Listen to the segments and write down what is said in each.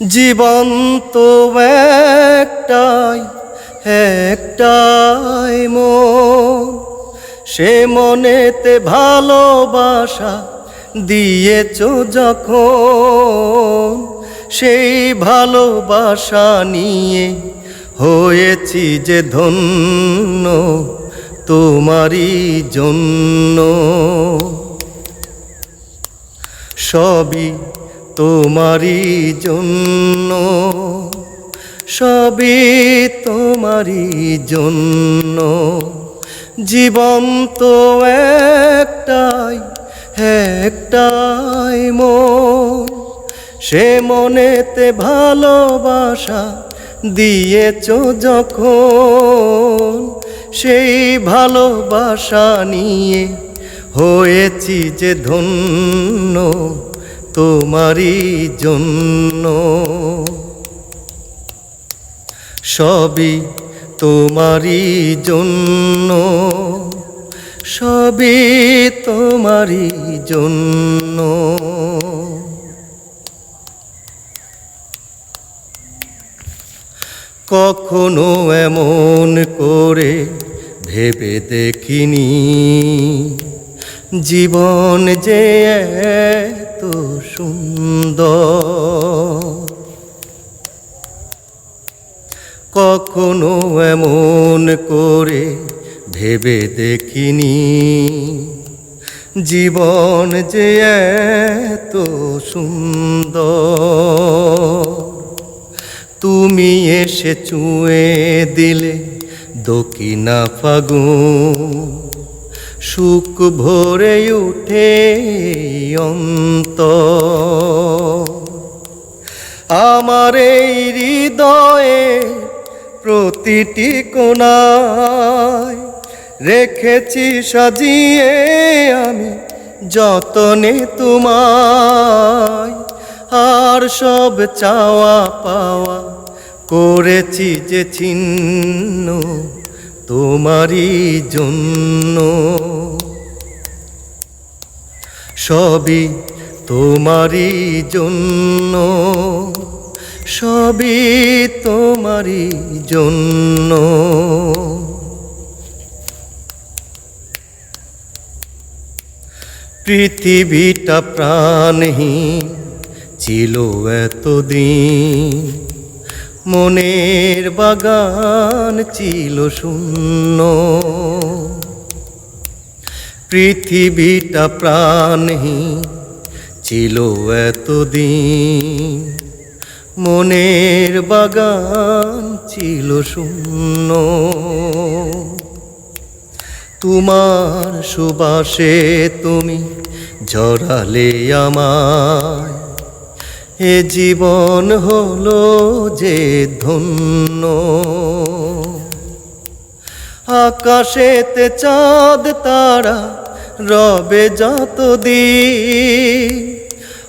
জীবন তো একটাই একটাই মন। সে মনেতে ভালোবাসা দিয়েছ যখন, সেই ভালোবাসা নিয়ে হয়েছি যে ধন্য তোমারই জন্য। সবই তোমারই জন্য, সবই তোমারই জন্য। জীবন তো একটাই একটাই মন। সে মনেতে ভালোবাসা দিয়েছ যখন, সেই ভালোবাসা নিয়ে হয়েছি যে ধন্য। তোমারই জন্য। সবই তোমারই জন্য। সবই তোমারই জন্য। কখনো এমন করে ভেবে দেখিনি। জীবন যে এত সুন্দর। কখনো এমন করে ভেবে দেখিনি। জীবন যে এত সুন্দর। তুমি এসে চুয়ে দিলে দক্ষিণা ফাগুন। সুখ ভরে উঠে অন্ত আমার এই হৃদয়ে প্রতিটি কোনায় রেখেছি, সাজিয়ে আমি যতনে তোমায়। আর সব চাওয়া পাওয়া করেছি যে ছিন্ন তোমারই জন্য। সবই তোমারই জন্য। সবই তোমারই জন্য। পৃথিবীটা প্রাণহীন ছিল এতদিন। মনের বাগান ছিল শূন্য। পৃথিবীটা প্রাণহীন ছিল এতদিন। মনের বাগান ছিল শূন্য। তোমার সুবাসে তুমি ঝরালে আমায়। এ জীবন হলো যে ধন্য। আকাশেতে চাঁদ, তারা রবে যতদিন।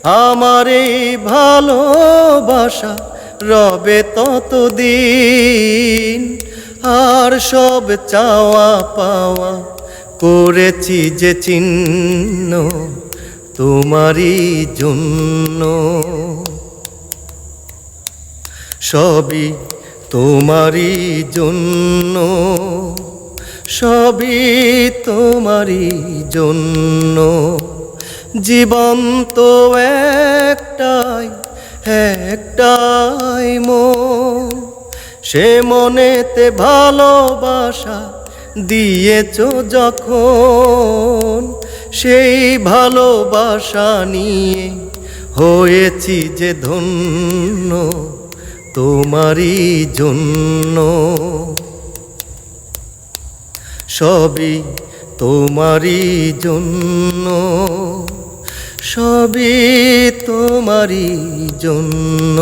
আমার এই ভালোবাসা রবে ততদিন। আর সব চাওয়া পাওয়া করেছি যে চিহ্ন তোমারই জন্য। সবই তোমারই জন্য, সবই তোমারই জন্য। জীবন তো একটাই একটাই মন। সে মনেতে ভালোবাসা দিয়েছ যখন, সেই ভালোবাসা নিয়ে হয়েছি যে ধন্য। তোমারই জন্য। সবই তোমারই জন্য। সবই তোমারই জন্য।